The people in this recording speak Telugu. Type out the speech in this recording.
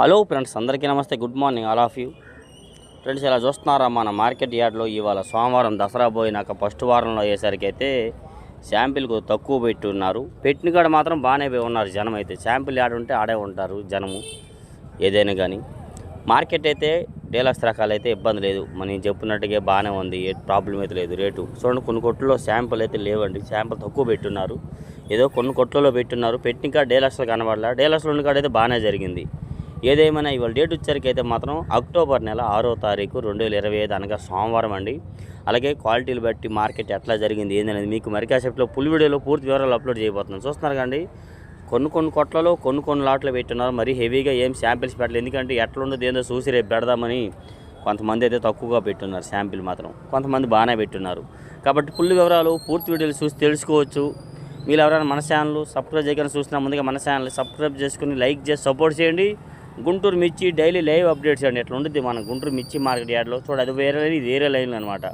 హలో ఫ్రెండ్స్ అందరికీ నమస్తే. Good morning all of you. Friends ఇలా చూస్తున్నారా మన మార్కెట్ యార్డ్లో ఇవాళ సోమవారం దసరా పోయినాక ఫస్ట్ వారంలో అయ్యేసరికి అయితే శాంపిల్కు తక్కువ పెట్టి ఉన్నారు పెట్టిన కాడ మాత్రం బాగానే పోయి ఉన్నారు జనం అయితే. శాంపిల్ యాడ్ ఉంటే ఆడే ఉంటారు జనము ఏదైనా కానీ. మార్కెట్ అయితే డీలక్స్ రకాలు అయితే ఇబ్బంది లేదు. మనం చెప్పినట్టుగా బాగానే ఉంది ఏ ప్రాబ్లం అయితే లేదు. రేటు చూడండి కొన్ని కొట్లలో శాంపుల్ అయితే లేవండి. శాంపుల్ తక్కువ పెట్టున్నారు. ఏదో కొన్ని కొట్లలో పెట్టున్నారు. పెట్టిన డేలాక్స్లో కనబడలే. డీలక్స్లో ఉన్న కాడ అయితే బాగానే జరిగింది. ఏదేమైనా ఇవాళ డేట్ వచ్చరికి మాత్రం అక్టోబర్ నెల ఆరో తారీఖు రెండు వేల ఇరవై ఐదు అనగా సోమవారం అండి. అలాగే క్వాలిటీలు బట్టి మార్కెట్ ఎట్లా జరిగింది ఏందనేది మీకు మరికాసేపులో ఫుల్ వీడియోలో పూర్తి వివరాలు అప్లోడ్ చేయబోతున్నాను. చూస్తున్నారు కండి కొన్ని కొన్ని కొట్లలో కొన్ని కొన్ని లాట్లు పెట్టున్నారు మరి హెవీగా ఏం శాంపిల్స్ పెట్టలేదు. ఎందుకంటే ఎట్లుండదు ఏందో చూసి రేపు పెడదామని కొంతమంది అయితే తక్కువగా పెట్టున్నారు శాంపిల్ మాత్రం. కొంతమంది బాగానే పెట్టున్నారు. కాబట్టి ఫుల్ వివరాలు పూర్తి వీడియోలు చూసి తెలుసుకోవచ్చు. మీరు ఎవరైనా మన ఛానల్ సబ్స్క్రైబ్ చేయకుండా చూసినా ముందుగా మన ఛానల్ సబ్స్క్రైబ్ చేసుకుని లైక్ చేసి సపోర్ట్ చేయండి. గుంటూరు మిర్చి డైలీ లైవ్ అప్డేట్స్ అండి. ఎట్లా ఉంటుంది మన గుంటూరు మిర్చి మార్కెట్ యార్డ్లో? చూడ అది వేరే లైన్ ఇది వేరే లైన్ అనమాట